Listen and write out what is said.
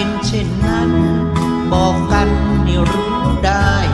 เป็นเช่นนั้น บอกกันให้รู้ได้